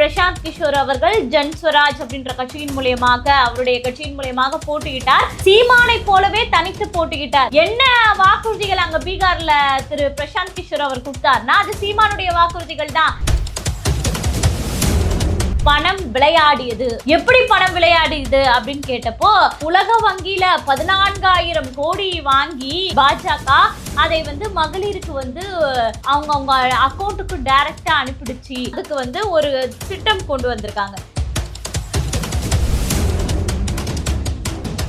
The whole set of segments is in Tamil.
பிரசாந்த் கிஷோர் அவர்கள் ஜன் ஸ்வராஜ் அப்படின்ற கட்சியின் மூலியமாக அவருடைய கட்சியின் மூலியமாக போட்டியிட்டார். சீமானை போலவே தனித்து போட்டியிட்டார். என்ன வாக்குறுதிகள் அங்க பீகார்ல திரு பிரசாந்த் கிஷோர் அவர் கொடுத்தார்னா அது சீமானுடைய வாக்குறுதிகள் தான். பணம் விளையாடியது. எப்படி பணம் விளையாடியது அப்படின்னு கேட்டப்போ உலக வங்கியில பதினான்காயிரம் கோடி வாங்கி பாஜக அதை வந்து மகளிருக்கு வந்து அவங்க அவங்க அக்கௌண்ட்டுக்கு டைரக்டா அனுப்பிடுச்சு. அதுக்கு வந்து ஒரு திட்டம் கொண்டு வந்திருக்காங்க.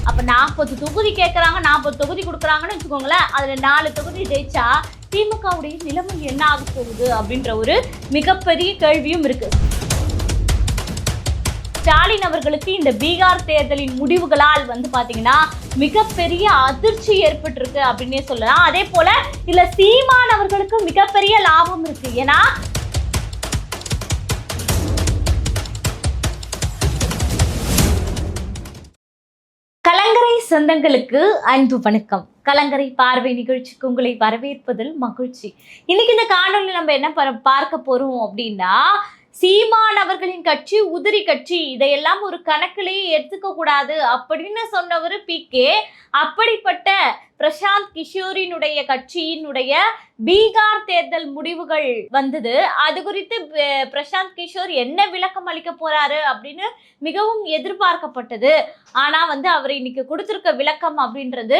அப்ப நாற்பது தொகுதி கேட்கறாங்க நாற்பது தொகுதி கொடுக்குறாங்கன்னு வச்சுக்கோங்களேன். அதுல நாலு தொகுதி ஜெயிச்சா திமுகவுடைய நிலைமை என்ன ஆக போகுது அப்படின்ற ஒரு மிகப்பெரிய கேள்வியும் இருக்கு. ஸ்டாலின் அவர்களுக்கு இந்த பீகார் தேர்தலின் முடிவுகளால் வந்து பாத்தீங்கன்னா மிகப்பெரிய அதிர்ச்சி ஏற்பட்டிருக்கு அப்படின்னே சொல்லலாம். அதே போல இதுல சீமான் அவர்களுக்கு மிகப்பெரிய லாபம் இருக்கு. ஏன்னா கலங்கரை சொந்தங்களுக்கு அன்பு வணக்கம். கலங்கரை பார்வை நிகழ்ச்சிக்கு உங்களை வரவேற்பதில் மகிழ்ச்சி. இன்னைக்கு இந்த காணொலி நம்ம என்ன பார்க்க போறோம் அப்படின்னா சீமான் அவர்களின் கட்சி உதிரி கட்சி இதையெல்லாம் ஒரு கணக்கிலேயே எடுத்துக்க கூடாது அப்படின்னு சொன்னவர் பி கே. அப்படிப்பட்ட பிரசாந்த் கிஷோரினுடைய கட்சியினுடைய பீகார் தேர்தல் முடிவுகள் வந்தது. அது குறித்து பிரசாந்த் கிஷோர் என்ன விளக்கம் அளிக்க போறாரு அப்படின்னு மிகவும் எதிர்பார்க்கப்பட்டது. ஆனா வந்து அவர் இன்னைக்கு கொடுத்திருக்க விளக்கம் அப்படின்றது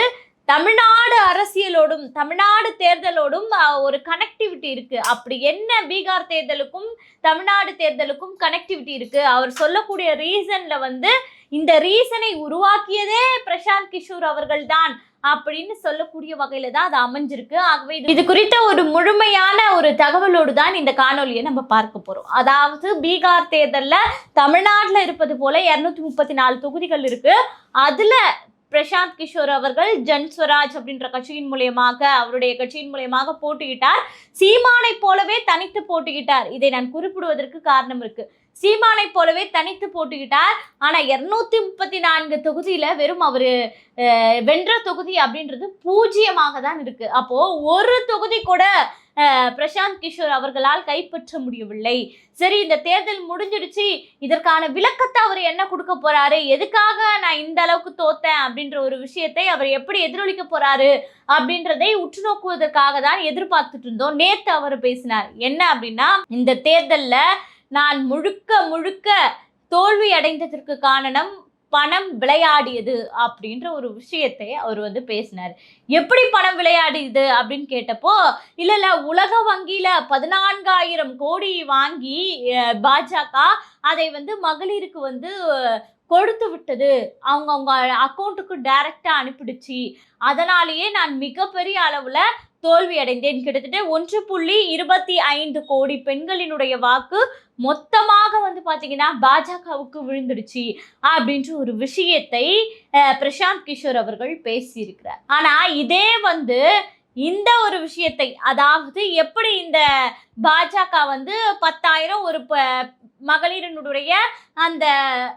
தமிழ்நாடு அரசியல் தேர்தலோடும் தமிழ்நாடு தேர்தலோடும் ஒரு கனெக்டிவிட்டி இருக்கு. அப்படி என்ன பீகார் தேர்தலுக்கும் தமிழ்நாடு தேர்தலுக்கும் கனெக்டிவிட்டி இருக்கு? அவர் சொல்லக்கூடிய ரீசன்ல வந்து இந்த ரீசனை உருவாக்கியதே பிரசாந்த் கிஷோர் அவர்கள்தான் அப்படின்னு சொல்லக்கூடிய வகையில தான் அது அமைஞ்சிருக்கு. ஆகவே இது- குறித்த ஒரு முழுமையான ஒரு தகவலோடு தான் இந்த காணொலியை நம்ம பார்க்க போறோம். அதாவது பீகார் தேர்தலில் தமிழ்நாட்டில் இருப்பது போல இரநூத்தி முப்பத்தி நாலு தொகுதிகள் இருக்கு. அதுல பிரசாந்த் கிஷோர் அவர்கள் ஜன் ஸ்வராஜ் அப்படின்ற கட்சியின் மூலியமாக அவருடைய கட்சியின் மூலியமாக போட்டியிட்டார். சீமானை போலவே தனித்து போட்டியிட்டார். இதை நான் குறிப்பிடுவதற்கு காரணம் இருக்கு. சீமானை போலவே தனித்து போட்டுக்கிட்டார் ஆனா இருநூத்தி முப்பத்தி நான்கு தொகுதியில வெறும் அவரு வென்ற தொகுதி அப்படின்றது பூஜ்ஜியமாக தான் இருக்கு. அப்போ ஒரு தொகுதி கூட பிரசாந்த் கிஷோர் அவர்களால் கைப்பற்ற முடியவில்லை. சரி இந்த தேர்தல் முடிஞ்சிடுச்சு. இதற்கான விளக்கத்தை அவர் என்ன கொடுக்க போறாரு? எதுக்காக நான் இந்த அளவுக்கு தோத்தேன்? அப்படின்ற ஒரு விஷயத்தை அவர் எப்படி எதிரொலிக்க போறாரு? அப்படின்றதை உற்று நோக்குவதற்காக தான் எதிர்பார்த்துட்டு இருந்தோம். நேத்து அவர் பேசினார். என்ன அப்படின்னா இந்த தேர்தலில் நான் முழுக்க முழுக்க தோல்வி அடைந்ததற்கு காரணம் பணம் விளையாடியது அப்படின்ற ஒரு விஷயத்தை அவர் வந்து பேசினார். எப்படி பணம் விளையாடியது அப்படின்னு கேட்டப்போ இல்ல இல்ல உலக வங்கியில பதினான்காயிரம் கோடி வாங்கி பாஜக அதை வந்து மகளிருக்கு வந்து கொடுத்து விட்டது. அவங்க அவங்க அக்கௌண்ட்டுக்கு டைரக்டா அனுப்பிடுச்சு. அதனாலேயே நான் மிகப்பெரிய அளவுல தோல்வியடைந்தேன். கிட்டத்தட்ட ஒன்று புள்ளி இருபத்தி ஐந்து கோடி பெண்களினுடைய வாக்கு மொத்தமாக வந்து பாத்தீங்கன்னா பாஜகவுக்கு விழுந்துடுச்சு அப்படின்ற ஒரு விஷயத்தை பிரசாந்த் கிஷோர் அவர்கள் பேசியிருக்கிறார். ஆனா இதே வந்து இந்த ஒரு விஷயத்தை அதாவது எப்படி இந்த பாஜக வந்து பத்தாயிரம் ஒரு ப- மகளிரினுடைய அந்த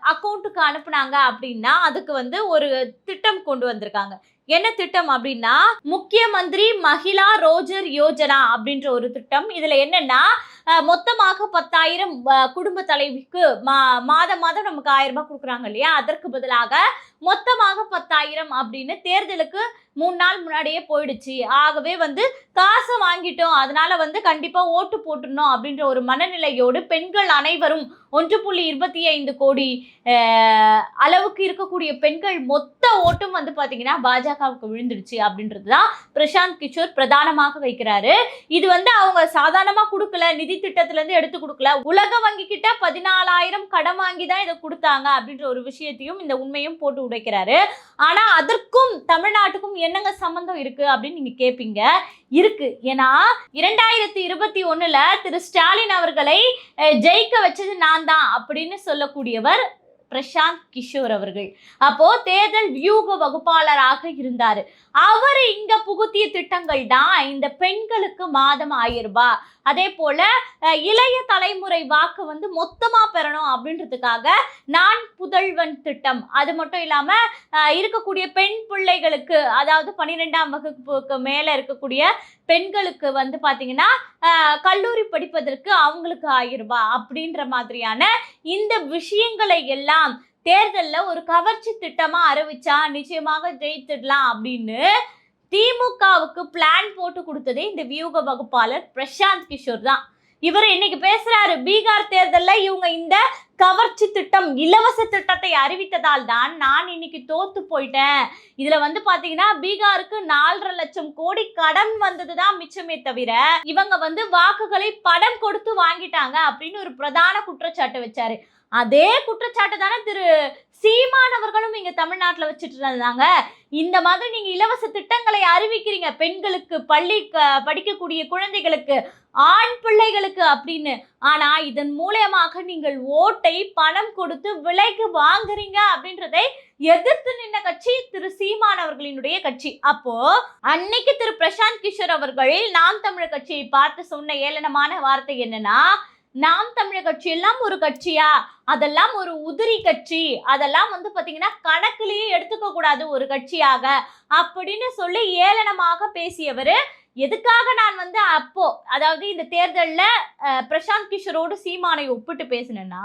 அக்கௌண்ட்டுக்கு அனுப்புனாங்க அப்படின்னா அதுக்கு வந்து ஒரு திட்டம் கொண்டு வந்திருக்காங்க. என்ன திட்டம் அப்படின்னா முக்கிய மந்திரி மகிழா ரோஜர் யோஜனா அப்படின்ற ஒரு திட்டம். இதுல என்னன்னா மொத்தமாக பத்தாயிரம் குடும்ப தலைவிக்கு மா மாதம் மாதம் நமக்கு ஆயிரம் ரூபாய் கொடுக்குறாங்க இல்லையா? அதற்கு பதிலாக மொத்தமாக பத்தாயிரம் அப்படின்னு தேர்தலுக்கு மூணு நாள் முன்னாடியே போயிடுச்சு. ஆகவே வந்து காசை வாங்கிட்டோம். அதனால வந்து கண்டிப்பா ஓட்டு போட்டுடணும் அப்படின்ற ஒரு மனநிலையோடு பெண்கள் அனைவரும் ஒன்று புள்ளி இருபத்தி ஐந்து கோடி அளவுக்கு இருக்கக்கூடிய பெண்கள் மொத்த ஓட்டும் வந்து பாத்தீங்கன்னா பாஜகவுக்கு விழுந்துடுச்சு அப்படின்றது தான் பிரசாந்த் கிஷோர் பிரதானமாக வைக்கிறாரு. இது வந்து அவங்க சாதாரணமா கொடுக்கல. நிதி திட்டத்துல இருந்து எடுத்து கொடுக்கல. உலக வங்கி கிட்ட பதினாலாயிரம் கடன் வாங்கி தான் இதை கொடுத்தாங்க அப்படின்ற ஒரு விஷயத்தையும் இந்த உண்மையும் போட்டு உடைக்கிறாரு. ஆனா அதற்கும் தமிழ்நாட்டுக்கும் என்னங்க சம்பந்தம் இருக்கு அப்படின்னு நீங்க கேட்பீங்க இருக்கு. ஏன்னா இரண்டாயிரத்தி இருபத்தி ஒண்ணுல திரு ஸ்டாலின் அவர்களை ஜெயிக்க வச்சது நான் தான் அப்படின்னு சொல்லக்கூடியவர் பிரசாந்த் கிஷோர் அவர்கள். அப்போ தேர்தல் வியூக வகுப்பாளராக இருந்தார். அவர் இங்க புகுத்திய திட்டங்கள் தான் இந்த பெண்களுக்கு மாதம் ஆயிரம் ரூபாய். அதே போல இளைய தலைமுறை வாக்கு வந்து மொத்தமா பெறணும் அப்படின்றதுக்காக நான் புதல்வன் திட்டம். அது மட்டும் இல்லாம இருக்கக்கூடிய பெண் பிள்ளைகளுக்கு அதாவது பன்னிரெண்டாம் வகுப்புக்கு மேல இருக்கக்கூடிய பெண்களுக்கு வந்து பாத்தீங்கன்னா கல்லூரி படிப்பதற்கு அவங்களுக்கு ஆயிரம் ரூபாய் அப்படின்ற மாதிரியான இந்த விஷயங்களை எல்லாம் தேர்தலில் ஒரு கவர்ச்சி திட்டமாக அறிவிச்சா நிச்சயமாக ஜெயித்துடலாம் அப்படின்னு திமுகவுக்கு பிளான் போட்டு கொடுத்ததே இந்த வியூக வகுப்பாளர் பிரசாந்த் கிஷோர் தான். இவர் இன்னைக்கு பேசுறாரு பீகார் தேர்தலில் இவங்க இந்த கவர்ச்சி திட்டம் இலவச திட்டத்தை அறிவித்ததால் தான் நான் இன்னைக்கு தோத்து போயிட்டேன். இதுல வந்து பாத்தீங்கன்னா பீகாருக்கு நாலரை லட்சம் கோடி கடன் வந்ததுதான் மிச்சமே தவிர இவங்க வந்து வாக்குகளை படம் கொடுத்து வாங்கிட்டாங்க அப்படின்னு ஒரு பிரதான குற்றச்சாட்டு வச்சாரு. அதே குற்றச்சாட்டு தானே திரு சீமானவர்களும் இங்க தமிழ்நாட்டில் வச்சுட்டு இருந்தாங்க இந்த மாதிரி நீங்க இலவச திட்டங்களை அறிவிக்கிறீங்க. பெண்களுக்கு பள்ளி க- படிக்கக்கூடிய குழந்தைகளுக்கு ஆண் பிள்ளைகளுக்கு அப்படின்னு. ஆனா இதன் மூலியமாக நீங்கள் ஓட்டை பணம் கொடுத்து விலைக்கு வாங்குறீங்க அப்படின்றதை எதிர்த்து நின்ன கட்சி திரு சீமான் அவர்களினுடைய கட்சி. அப்போ அன்னைக்கு திரு பிரசாந்த் கிஷோர் அவர்கள் நாம் தமிழர் கட்சியை பார்த்து சொன்ன ஏளனமான வார்த்தை என்னன்னா நாம் தமிழர் கட்சி எல்லாம் ஒரு கட்சியா? அதெல்லாம் ஒரு உதிரி கட்சி. அதெல்லாம் வந்து பாத்தீங்கன்னா கணக்கிலேயே எடுத்துக்க கூடாது ஒரு கட்சியாக. அப்படின்னு சொல்லி ஏளனமாக பேசியவர் எதுக்காக நான் வந்து அப்போ அதாவது இந்த தேர்தலில் பிரசாந்த் கிஷோரோடு சீமானை ஒப்பிட்டு பேசினேன்னா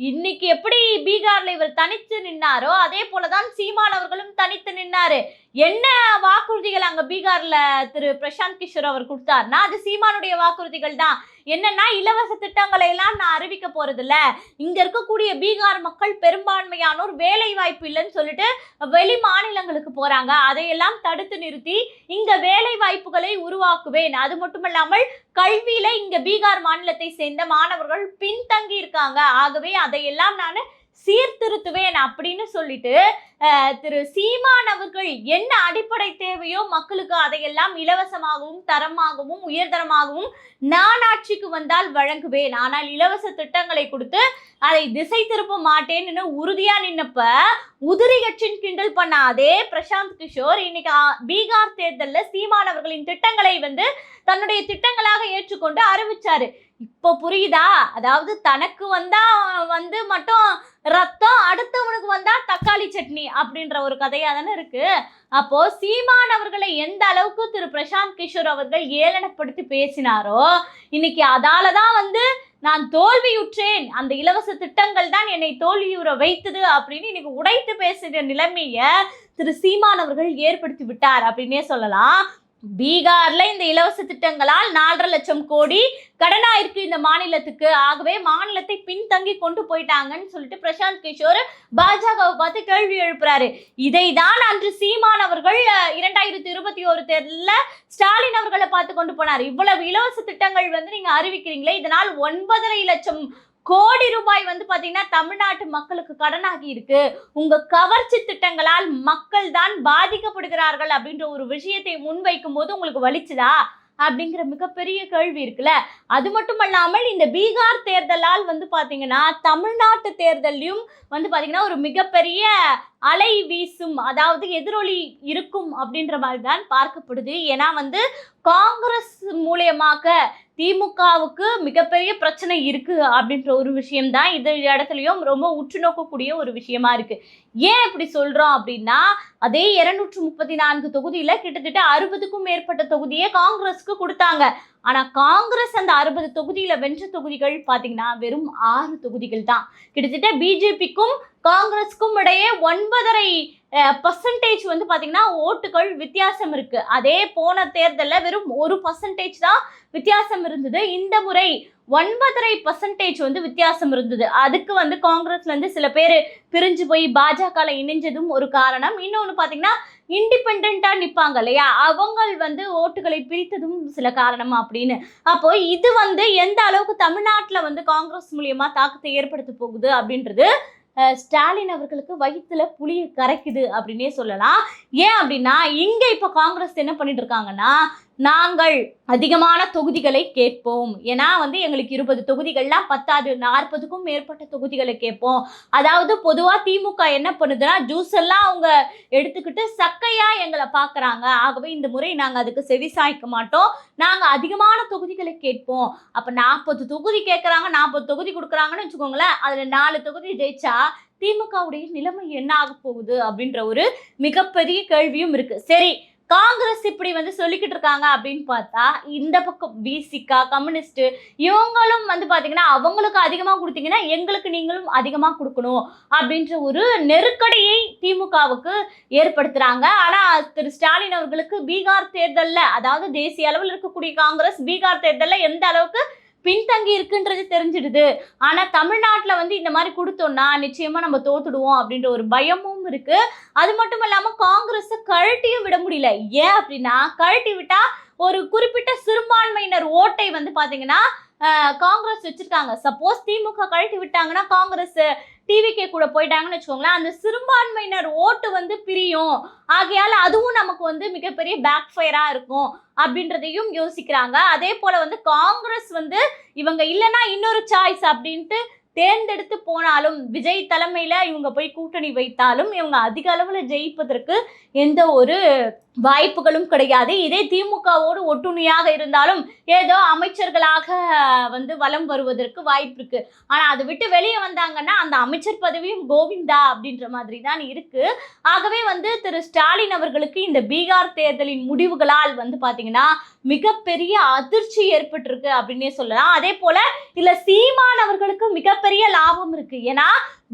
இன்னைக்கு எப்படி பீகார்ல இவர் தனித்து நின்னாரோ அதே போலதான் சீமான் அவர்களும் தனித்து நின்னாரு. என்ன வாக்குறுதிகள் அங்க பீகார்ல திரு பிரசாந்த் கிஷோர் அவர் கொடுத்தாருன்னா அது சீமானுடைய வாக்குறுதிகள் தான். என்னன்னா இலவச திட்டங்களை எல்லாம் நான் அறிவிக்க போறது இல்ல இங்க இருக்கக்கூடிய பீகார் மக்கள் பெரும்பான்மையானோர் வேலை வாய்ப்பு இல்லைன்னு சொல்லிட்டு வெளி மாநிலங்களுக்கு போறாங்க. அதையெல்லாம் தடுத்து நிறுத்தி இங்க வேலை வாய்ப்புகளை உருவாக்குவேன். அது மட்டுமல்லாமல் கல்வியில இங்க பீகார் மாநிலத்தை சேர்ந்த மாணவர்கள் பின்தங்கி இருக்காங்க. ஆகவே அதையெல்லாம் நான் சீர்திருத்துவேன் அப்படின்னு சொல்லிட்டு திரு சீமான் அவர்கள் என்ன அடிப்படை தேவையோ மக்களுக்கு அதையெல்லாம் இலவசமாகவும் தரமாகவும் உயர்தரமாகவும் நான் ஆட்சிக்கு வந்தால் வழங்குவேன். ஆனால் இலவச திட்டங்களை கொடுத்து அதை திசை திருப்ப மாட்டேன்னு உறுதியா நின்னப்ப உதிரி கட்சின் கிண்டல் பண்ண அதே பிரசாந்த் கிஷோர் இன்னைக்கு பீகார் தேர்தலில் சீமான் அவர்களின் திட்டங்களை வந்து தன்னுடைய திட்டங்களாக ஏற்றுக்கொண்டு அறிவிச்சாரு. இப்போ புரியுதா? அதாவது தனக்கு வந்தா வந்து மட்டும் ரத்தம் அடுத்தவனுக்கு வந்தா தக்காளி சட்னி. அப்படின்ற ஒரு கதையாக தானே இருக்கு. அப்போ சீமான் அவர்களை எந்த அளவுக்கு திரு பிரசாந்த் கிஷோர் அவர்கள் ஏளனப்படுத்தி பேசினாரோ இன்னைக்கு அதால தான் வந்து நான் தோல்வியுற்றேன் அந்த இலவச திட்டங்கள் தான் என்னை தோல்வியுற வைத்தது அப்படின்னு இன்னைக்கு உடைத்து பேசுகிற நிலைமையை திரு சீமான் அவர்கள் ஏற்படுத்தி விட்டார் அப்படின்னே சொல்லலாம். பீகார்ல இந்த இலவச திட்டங்களால் நாலரை லட்சம் கோடி கடனா இருக்கு இந்த மாநிலத்துக்கு. ஆகவே மாநிலத்தை பின்தங்கி கொண்டு போயிட்டாங்கன்னு சொல்லிட்டு பிரசாந்த் கிஷோர் பாஜகவை பார்த்து கேள்வி எழுப்புறாரு. இதை தான் அன்று சீமான் அவர்கள் இரண்டாயிரத்தி இருபத்தி ஒரு தேர்தலில் ஸ்டாலின் அவர்களை பார்த்து கொண்டு போனார். இவ்வளவு இலவச திட்டங்கள் வந்து நீங்க அறிவிக்கிறீங்களே இதனால் ஒன்பதரை லட்சம் கோடி ரூபாய் வந்து பாத்தீங்கன்னா தமிழ்நாட்டு மக்களுக்கு கடனாகி இருக்கு. உங்க கவர்ச்சி திட்டங்களால் மக்கள் தான் பாதிக்கப்படுகிறார்கள் அப்படின்ற ஒரு விஷயத்தை முன்வைக்கும் போது உங்களுக்கு வலிச்சுதா? அப்படிங்கிற மிகப்பெரிய கேள்வி இருக்குல்ல. அது மட்டுமல்லாமல் இந்த பீகார் தேர்தலால் வந்து பார்த்தீங்கன்னா தமிழ்நாட்டு தேர்தலையும் வந்து பார்த்தீங்கன்னா ஒரு மிகப்பெரிய அலை வீசும் அதாவது எதிரொலி இருக்கும் அப்படின்ற மாதிரி தான் பார்க்கப்படுது. ஏன்னா வந்து காங்கிரஸ் மூலியமாக திமுகவுக்கு மிகப்பெரிய பிரச்சனை இருக்கு அப்படின்ற ஒரு விஷயம்தான் இது இடத்துலயும் ரொம்ப உற்று நோக்கக்கூடிய ஒரு விஷயமா இருக்கு. ஏன் இப்படி சொல்றோம் அப்படின்னா அதே இருநூற்று முப்பத்தி நான்கு தொகுதியில கிட்டத்தட்ட அறுபதுக்கும் மேற்பட்ட தொகுதியை காங்கிரஸ்க்கு கொடுத்தாங்க. ஆனா காங்கிரஸ் அந்த அறுபது தொகுதியில வென்ற தொகுதிகள் பாத்தீங்கன்னா வெறும் ஆறு தொகுதிகள் தான். கிட்டத்தட்ட பிஜேபிக்கும் காங்கிரஸ்க்கும் இடையே ஒன்பதரை பர்சன்டேஜ் வந்து பார்த்தீங்கன்னா ஓட்டுகள் வித்தியாசம் இருக்கு. அதே போன தேர்தலில் வெறும் ஒரு பர்சன்டேஜ் தான் வித்தியாசம் இருந்தது. இந்த முறை ஒன்பதரை பர்சன்டேஜ் வந்து வித்தியாசம் இருந்தது. அதுக்கு வந்து காங்கிரஸ்லேருந்து சில பேர் பிரிஞ்சு போய் பாஜகல இணைஞ்சதும் ஒரு காரணம். இன்னொன்று பார்த்தீங்கன்னா இண்டிபெண்ட்டாக நிற்பாங்க இல்லையா? அவங்க வந்து ஓட்டுகளை பிரித்ததும் சில காரணம் அப்படின்னு. அப்போ இது வந்து எந்த அளவுக்கு தமிழ்நாட்டில் வந்து காங்கிரஸ் மூலியமாக தாக்கத்தை ஏற்படுத்த போகுது அப்படின்றது ஸ்டாலின் அவர்களுக்கு வயிற்றுல புளியை கரைக்குது அப்படின்னே சொல்லலாம். ஏன் அப்படின்னா இங்கே இப்போ காங்கிரஸ் என்ன பண்ணிட்டு இருக்காங்கன்னா நாங்கள் அதிகமான தொகுதிகளை கேட்போம். ஏன்னா வந்து எங்களுக்கு இருபது தொகுதிகள்லாம் பத்தாது நாற்பதுக்கும் மேற்பட்ட தொகுதிகளை கேட்போம். அதாவது பொதுவாக திமுக என்ன பண்ணுதுன்னா ஜூஸ் எல்லாம் அவங்க எடுத்துக்கிட்டு சக்கையாக எங்களை பார்க்குறாங்க ஆகவே இந்த முறை நாங்கள் அதுக்கு செவி சாய்க்க மாட்டோம். நாங்கள் அதிகமான தொகுதிகளை கேட்போம். அப்போ நாற்பது தொகுதி கேட்குறாங்க நாற்பது தொகுதி கொடுக்குறாங்கன்னு வச்சுக்கோங்களேன் அதில் நாலு தொகுதி ஜெயிச்சா திமுகவுடைய நிலைமை என்ன ஆக போகுது அப்படின்ற ஒரு மிகப்பெரிய கேள்வியும் இருக்குது சரி காங்கிரஸ் இப்படி வந்து சொல்லிக்கிட்டு இருக்காங்க அப்படின்னு பார்த்தா இந்த பக்கம் பிசிகா கம்யூனிஸ்ட் இவங்களும் வந்து பார்த்தீங்கன்னா அவங்களுக்கு அதிகமாக கொடுத்தீங்கன்னா எங்களுக்கு நீங்களும் அதிகமாக கொடுக்கணும் அப்படின்ற ஒரு நெருக்கடியை திமுகவுக்கு ஏற்படுத்துகிறாங்க ஆனால் திரு ஸ்டாலின் அவர்களுக்கு பீகார் தேர்தலில் அதாவது தேசிய அளவில் இருக்கக்கூடிய காங்கிரஸ் பீகார் தேர்தலில் எந்த அளவுக்கு பின்தங்கி இருக்குன்றது தெரிஞ்சிடுது. ஆனால் தமிழ்நாட்டில் வந்து இந்த மாதிரி கொடுத்தோம்னா நிச்சயமாக நம்ம தோத்துடுவோம் அப்படின்ற ஒரு பயமும் இருக்குது அது மட்டும் இல்லாமல் காங்கிரஸை கழட்டியும் விட முடியல. ஏன் அப்படின்னா கழட்டி விட்டால் ஒரு குறிப்பிட்ட சிறுபான்மையினர் ஓட்டை வந்து பார்த்தீங்கன்னா காங்கிரஸ் வச்சிருக்காங்க. சப்போஸ் திமுக கழட்டி விட்டாங்கன்னா காங்கிரஸ் டிவிகே கூட போயிட்டாங்கன்னு வச்சுக்கோங்களேன் அந்த சிறுபான்மையினர் ஓட்டு வந்து பிரியும். ஆகையால் அதுவும் நமக்கு வந்து மிகப்பெரிய பேக் ஃபயராக இருக்கும் அப்படின்றதையும் யோசிக்கிறாங்க. அதே போல் வந்து காங்கிரஸ் வந்து இவங்க இல்லைன்னா இன்னொரு சாய்ஸ் அப்படின்ட்டு தேர்ந்தெடுத்து போனாலும் விஜய் தலைமையில் இவங்க போய் கூட்டணி வைத்தாலும் இவங்க அதிக அளவில் ஜெயிப்பதற்கு எந்த ஒரு வாய்ப்புகளும் கிடையாது. இதே திமுகவோடு ஒட்டுணியாக இருந்தாலும் ஏதோ அமைச்சர்களாக வந்து வலம் வருவதற்கு வாய்ப்பு இருக்கு. ஆனால் அதை விட்டு வெளியே வந்தாங்கன்னா அந்த அமைச்சர் பதவியும் கோவிந்தா அப்படின்ற மாதிரி தான் இருக்கு. ஆகவே வந்து திரு ஸ்டாலின் அவர்களுக்கு இந்த பீகார் தேர்தலின் முடிவுகளால் வந்து பார்த்தீங்கன்னா மிகப்பெரிய அதிர்ச்சி ஏற்பட்டிருக்கு அப்படின்னே சொல்லலாம். அதே போல இதில் சீமான் அவர்களுக்கு மிகப்பெரிய லாபம் இருக்கு. ஏன்னா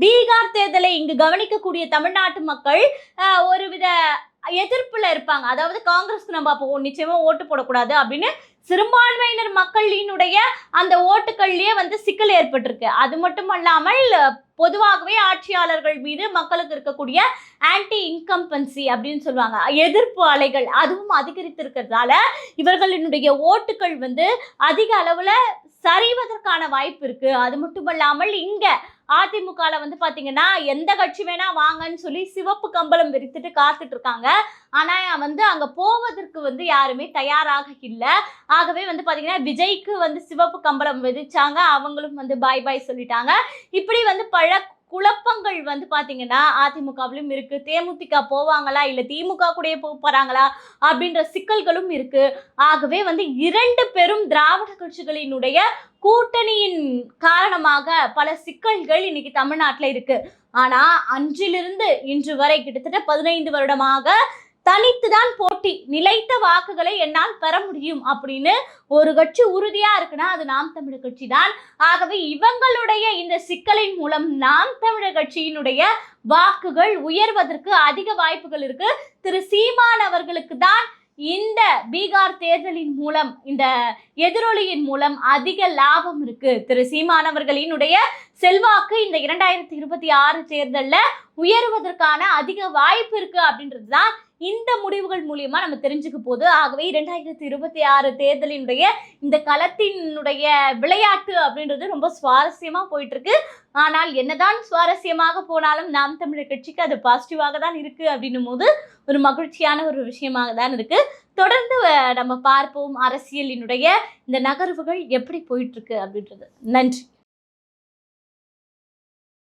பீகார் தேர்தலை இங்கு கவனிக்கக்கூடிய தமிழ்நாட்டு மக்கள் ஒரு ஒருவித எதிர்ப்புல இருப்பாங்க. அதாவது காங்கிரஸ்க்கு நம்ம அப்போ நிச்சயமா ஓட்டு போடக்கூடாது அப்படின்னு சிறுபான்மையினர் மக்களினுடைய அந்த ஓட்டுகள்லயே வந்து சிக்கல் ஏற்பட்டிருக்கு. அது மட்டும் அல்லாமல் பொதுவாகவே ஆட்சியாளர்கள் மீது மக்களுக்கு இருக்கக்கூடிய ஆன்டி இன்கம்பன்சி அப்படின்னு சொல்லுவாங்க. எதிர்ப்பு அலைகள் அதுவும் அதிகரித்திருக்கிறதால இவர்களினுடைய ஓட்டுகள் வந்து அதிக அளவில் சரிவதற்கான வாய்ப்பு இருக்கு. அது மட்டுமல்லாமல் இங்கே அதிமுகவில் வந்து பார்த்தீங்கன்னா எந்த கட்சி வேணால் வாங்கன்னு சொல்லி சிவப்பு கம்பளம் விரித்துட்டு காத்துட்டு இருக்காங்க ஆனால் வந்து அங்கே போவதற்கு வந்து யாருமே தயாராக இல்லை. ஆகவே வந்து பார்த்தீங்கன்னா விஜய்க்கு வந்து சிவப்பு கம்பளம் விதிச்சாங்க அவங்களும் வந்து பாய் பாய் சொல்லிட்டாங்க. இப்படி வந்து பல குழப்பங்கள் வந்து பார்த்தீங்கன்னா அதிமுகவிலும் இருக்கு. தேமுதிக போவாங்களா? இல்ல திமுக கூட போக போறாங்களா? அப்படின்ற சிக்கல்களும் இருக்கு. ஆகவே வந்து இரண்டு பெரும் திராவிட கட்சிகளினுடைய கூட்டணியின் காரணமாக பல சிக்கல்கள் இன்னைக்கு தமிழ்நாட்டில் இருக்கு. ஆனா அன்றிலிருந்து இன்று வரை கிட்டத்தட்ட பதினைந்து வருடமாக தனித்துதான் போட்டி நிலைத்த வாக்குகளை என்னால் பெற முடியும் அப்படின்னு ஒரு கட்சி உறுதியா இருக்குன்னா அது நாம் தமிழர் கட்சி தான் ஆகவே இவங்களுடைய இந்த சிக்கலின் மூலம் நாம் தமிழர் கட்சியினுடைய வாக்குகள் உயர்வதற்கு அதிக வாய்ப்புகள் இருக்கு. திரு சீமான் அவர்களுக்கு தான் இந்த பீகார் தேர்தலின் மூலம் இந்த எதிரொலியின் மூலம் அதிக லாபம் இருக்கு. திரு சீமான் அவர்களினுடைய செல்வாக்கு இந்த இரண்டாயிரத்தி இருபத்தி ஆறு தேர்தலில் உயருவதற்கான அதிக வாய்ப்பு இருக்கு அப்படின்றது தான் இந்த முடிவுகள் மூலியமா நம்ம தெரிஞ்சுக்க போகுது. ஆகவே இரண்டாயிரத்தி இருபத்தி ஆறு தேர்தலினுடைய இந்த களத்தினுடைய விளையாட்டு அப்படின்றது ரொம்ப சுவாரஸ்யமா போயிட்டு இருக்கு ஆனால் என்னதான் சுவாரஸ்யமாக போனாலும் நாம் தமிழர் கட்சிக்கு அது பாசிட்டிவாக தான் இருக்கு அப்படின்னும் போது ஒரு மகிழ்ச்சியான ஒரு விஷயமாக தான் இருக்கு. தொடர்ந்து நம்ம பார்ப்போம் அரசியலினுடைய இந்த நகர்வுகள் எப்படி போயிட்டு இருக்கு அப்படின்றது. நன்றி.